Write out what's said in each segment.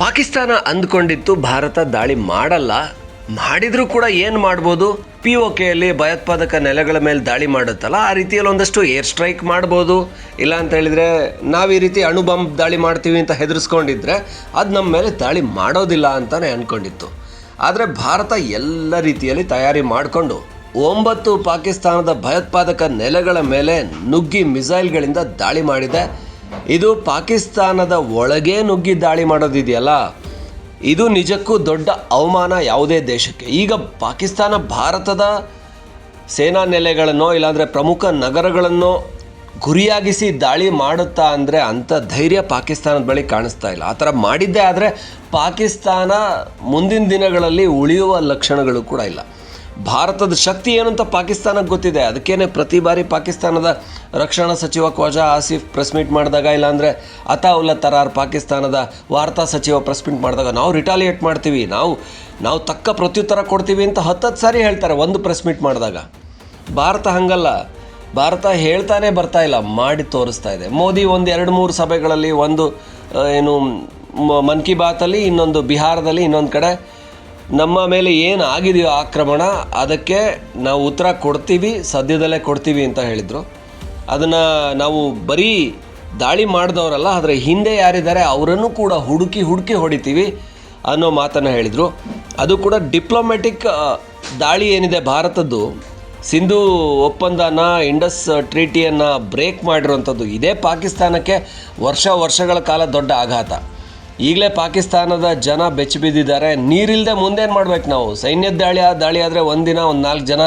ಪಾಕಿಸ್ತಾನ ಅಂದ್ಕೊಂಡಿತ್ತು ಭಾರತ ದಾಳಿ ಮಾಡಲ್ಲ. ಮಾಡಿದ್ರೂ ಕೂಡ ಏನು ಮಾಡ್ಬೋದು? ಪಿ ಒ ಭಯೋತ್ಪಾದಕ ನೆಲೆಗಳ ಮೇಲೆ ದಾಳಿ ಮಾಡುತ್ತಲ್ಲ, ಆ ರೀತಿಯಲ್ಲಿ ಒಂದಷ್ಟು ಏರ್ ಸ್ಟ್ರೈಕ್ ಮಾಡ್ಬೋದು. ಇಲ್ಲ ಅಂತ ಹೇಳಿದರೆ ನಾವು ಈ ರೀತಿ ಅಣು ಬಾಂಬ್ ದಾಳಿ ಮಾಡ್ತೀವಿ ಅಂತ ಹೆದರ್ಸ್ಕೊಂಡಿದ್ರೆ ಅದು ನಮ್ಮ ಮೇಲೆ ದಾಳಿ ಮಾಡೋದಿಲ್ಲ ಅಂತಲೇ ಅಂದ್ಕೊಂಡಿತ್ತು ಆದರೆ ಭಾರತ ಎಲ್ಲ ರೀತಿಯಲ್ಲಿ ತಯಾರಿ ಮಾಡಿಕೊಂಡು ಒಂಬತ್ತು ಪಾಕಿಸ್ತಾನದ ಭಯೋತ್ಪಾದಕ ನೆಲೆಗಳ ಮೇಲೆ ನುಗ್ಗಿ ಮಿಸೈಲ್ಗಳಿಂದ ದಾಳಿ ಮಾಡಿದೆ. ಇದು ಪಾಕಿಸ್ತಾನದ ಒಳಗೇ ನುಗ್ಗಿ ದಾಳಿ ಮಾಡೋದಿದೆಯಲ್ಲ? ಇದು ನಿಜಕ್ಕೂ ದೊಡ್ಡ ಅವಮಾನ ಯಾವುದೇ ದೇಶಕ್ಕೆ. ಈಗ ಪಾಕಿಸ್ತಾನ ಭಾರತದ ಸೇನಾ ನೆಲೆಗಳನ್ನೋ, ಇಲ್ಲಾಂದರೆ ಪ್ರಮುಖ ನಗರಗಳನ್ನು ಗುರಿಯಾಗಿಸಿ ದಾಳಿ ಮಾಡುತ್ತಾ ಅಂದರೆ ಅಂಥ ಧೈರ್ಯ ಪಾಕಿಸ್ತಾನದ ಬಳಿ ಕಾಣಿಸ್ತಾ ಇಲ್ಲ. ಆ ಥರ ಮಾಡಿದ್ದೇ ಆದರೆ ಪಾಕಿಸ್ತಾನ ಮುಂದಿನ ದಿನಗಳಲ್ಲಿ ಉಳಿಯುವ ಲಕ್ಷಣಗಳು ಕೂಡ ಇಲ್ಲ. ಭಾರತದ ಶಕ್ತಿ ಏನಂತ ಪಾಕಿಸ್ತಾನಕ್ಕೆ ಗೊತ್ತಿದೆ. ಅದಕ್ಕೇನೆ ಪ್ರತಿ ಬಾರಿ ಪಾಕಿಸ್ತಾನದ ರಕ್ಷಣಾ ಸಚಿವ ಖ್ವಾಜಾ ಆಸಿಫ್ ಪ್ರೆಸ್ ಮೀಟ್ ಮಾಡಿದಾಗ ಇಲ್ಲಾಂದರೆ ಅತಾವುಲ್ಲಾ ತರಾರ್ ಪಾಕಿಸ್ತಾನದ ವಾರ್ತಾ ಸಚಿವ ಪ್ರೆಸ್ ಮೀಟ್ ಮಾಡಿದಾಗ ನಾವು ರಿಟಾಲಿಯೇಟ್ ಮಾಡ್ತೀವಿ. ನಾವು ನಾವು ತಕ್ಕ ಪ್ರತ್ಯುತ್ತರ ಕೊಡ್ತೀವಿ ಅಂತ ಹತ್ತತ್ತು ಸಾರಿ ಹೇಳ್ತಾರೆ ಒಂದು ಪ್ರೆಸ್ ಮೀಟ್ ಮಾಡಿದಾಗ. ಭಾರತ ಹಂಗಲ್ಲ. ಭಾರತ ಹೇಳ್ತಾನೆ ಬರ್ತಾ ಇಲ್ಲ. ಮಾಡಿ ತೋರಿಸ್ತಾ ಇದೆ. ಮೋದಿ ಒಂದು ಎರಡು ಮೂರು ಸಭೆಗಳಲ್ಲಿ ಒಂದು ಏನು ಮನ್ ಕಿ ಬಾತಲ್ಲಿ ಇನ್ನೊಂದು ಬಿಹಾರದಲ್ಲಿ, ಇನ್ನೊಂದು ಕಡೆ ನಮ್ಮ ಮೇಲೆ ಏನು ಆಗಿದೆಯೋ ಆಕ್ರಮಣ, ಅದಕ್ಕೆ ನಾವು ಉತ್ತರ ಕೊಡ್ತೀವಿ, ಸದ್ಯದಲ್ಲೇ ಕೊಡ್ತೀವಿ ಅಂತ ಹೇಳಿದರು. ಅದನ್ನು ನಾವು ಬರೀ ದಾಳಿ ಮಾಡಿದವರಲ್ಲ, ಆದರೆ ಹಿಂದೆ ಯಾರಿದ್ದಾರೆ ಅವರನ್ನು ಕೂಡ ಹುಡುಕಿ ಹುಡುಕಿ ಹೊಡಿತೀವಿ ಅನ್ನೋ ಮಾತನ್ನು ಹೇಳಿದರು. ಅದು ಕೂಡ ಡಿಪ್ಲೊಮ್ಯಾಟಿಕ್ ದಾಳಿ ಏನಿದೆ ಭಾರತದ್ದು, ಸಿಂಧು ಒಪ್ಪಂದನ, ಇಂಡಸ್ ಟ್ರೀಟಿಯನ್ನು ಬ್ರೇಕ್ ಮಾಡಿರುವಂಥದ್ದು, ಇದೇ ಪಾಕಿಸ್ತಾನಕ್ಕೆ ವರ್ಷ ವರ್ಷಗಳ ಕಾಲ ದೊಡ್ಡ ಆಘಾತ. ಈಗಲೇ ಪಾಕಿಸ್ತಾನದ ಜನ ಬೆಚ್ಚಿ ಬಿದ್ದಿದ್ದಾರೆ. ನೀರಿಲ್ಲದೆ ಮುಂದೇನು ಮಾಡ್ಬೇಕು ನಾವು? ಸೈನ್ಯದ ದಾಳಿ ಆ ದಾಳಿ ಆದರೆ ಒಂದಿನ ಒಂದು ನಾಲ್ಕು ಜನ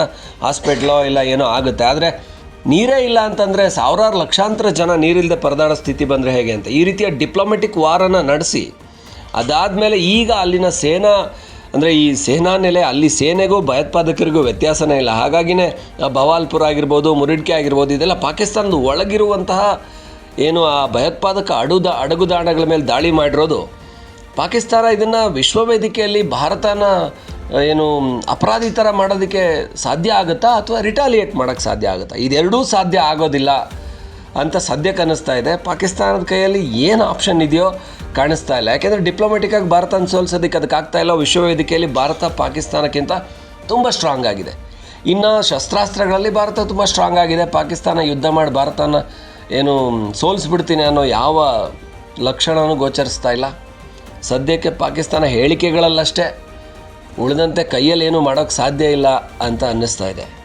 ಹಾಸ್ಪಿಟ್ಲೋ ಇಲ್ಲ ಏನೋ ಆಗುತ್ತೆ. ಆದರೆ ನೀರೇ ಇಲ್ಲ ಅಂತಂದರೆ ಸಾವಿರಾರು ಲಕ್ಷಾಂತರ ಜನ ನೀರಿಲ್ಲದೆ ಪರದಾಡ ಸ್ಥಿತಿ ಬಂದರೆ ಹೇಗೆ ಅಂತ. ಈ ರೀತಿಯ ಡಿಪ್ಲೊಮೆಟಿಕ್ ವಾರನ್ನು ನಡೆಸಿ, ಅದಾದಮೇಲೆ ಈಗ ಅಲ್ಲಿನ ಸೇನಾ, ಅಂದರೆ ಈ ಸೇನಾ ನೆಲೆ, ಅಲ್ಲಿ ಸೇನೆಗೂ ಭಯೋತ್ಪಾದಕರಿಗೂ ವ್ಯತ್ಯಾಸನೇ ಇಲ್ಲ. ಹಾಗಾಗಿನೇ ಭವಾಲ್ಪುರ ಆಗಿರ್ಬೋದು, ಮುರಿಡ್ಕೆ ಆಗಿರ್ಬೋದು, ಇದೆಲ್ಲ ಪಾಕಿಸ್ತಾನದ ಒಳಗಿರುವಂತಹ ಏನು ಆ ಭಯೋತ್ಪಾದಕ ಅಡುದ ಅಡಗುದಾಣಗಳ ಮೇಲೆ ದಾಳಿ ಮಾಡಿರೋದು? ಪಾಕಿಸ್ತಾನ ಇದನ್ನು ವಿಶ್ವವೇದಿಕೆಯಲ್ಲಿ ಭಾರತನ ಏನು, ಅಪರಾಧಿ ಥರ ಮಾಡೋದಕ್ಕೆ ಸಾಧ್ಯ ಆಗುತ್ತಾ ಅಥವಾ ರಿಟಾಲಿಯೇಟ್ ಮಾಡೋಕ್ಕೆ ಸಾಧ್ಯ ಆಗುತ್ತಾ? ಇದೆರಡೂ ಸಾಧ್ಯ ಆಗೋದಿಲ್ಲ ಅಂತ ಸದ್ಯಕ್ಕೆ ಅನ್ನಿಸ್ತಾ ಇದೆ. ಪಾಕಿಸ್ತಾನದ ಕೈಯಲ್ಲಿ ಏನು ಆಪ್ಷನ್ ಇದೆಯೋ ಕಾಣಿಸ್ತಾ ಇಲ್ಲ. ಯಾಕೆಂದರೆ ಡಿಪ್ಲೊಮೆಟಿಕ್ಕಾಗಿ ಭಾರತನ ಸೋಲ್ಸೋದಕ್ಕೆ ಅದಕ್ಕೆ ಆಗ್ತಾ ಇಲ್ಲ. ವಿಶ್ವವೇದಿಕೆಯಲ್ಲಿ ಭಾರತ ಪಾಕಿಸ್ತಾನಕ್ಕಿಂತ ತುಂಬ ಸ್ಟ್ರಾಂಗ್ ಆಗಿದೆ. ಇನ್ನು ಶಸ್ತ್ರಾಸ್ತ್ರಗಳಲ್ಲಿ ಭಾರತ ತುಂಬ ಸ್ಟ್ರಾಂಗ್ ಆಗಿದೆ. ಪಾಕಿಸ್ತಾನ ಯುದ್ಧ ಮಾಡಿ ಭಾರತನ ಏನು ಸೋಲಿಸ್ಬಿಡ್ತೀನಿ ಅನ್ನೋ ಯಾವ ಲಕ್ಷಣವೂ ಗೋಚರಿಸ್ತಾ ಇಲ್ಲ. ಸದ್ಯಕ್ಕೆ ಪಾಕಿಸ್ತಾನ ಹೇಳಿಕೆಗಳಲ್ಲಷ್ಟೇ ಉಳಿದಂತೆ ಕೈಯಲ್ಲಿ ಏನೂ ಮಾಡೋಕ್ಕೆ ಸಾಧ್ಯ ಇಲ್ಲ ಅಂತ ಅನ್ನಿಸ್ತಾ ಇದೆ.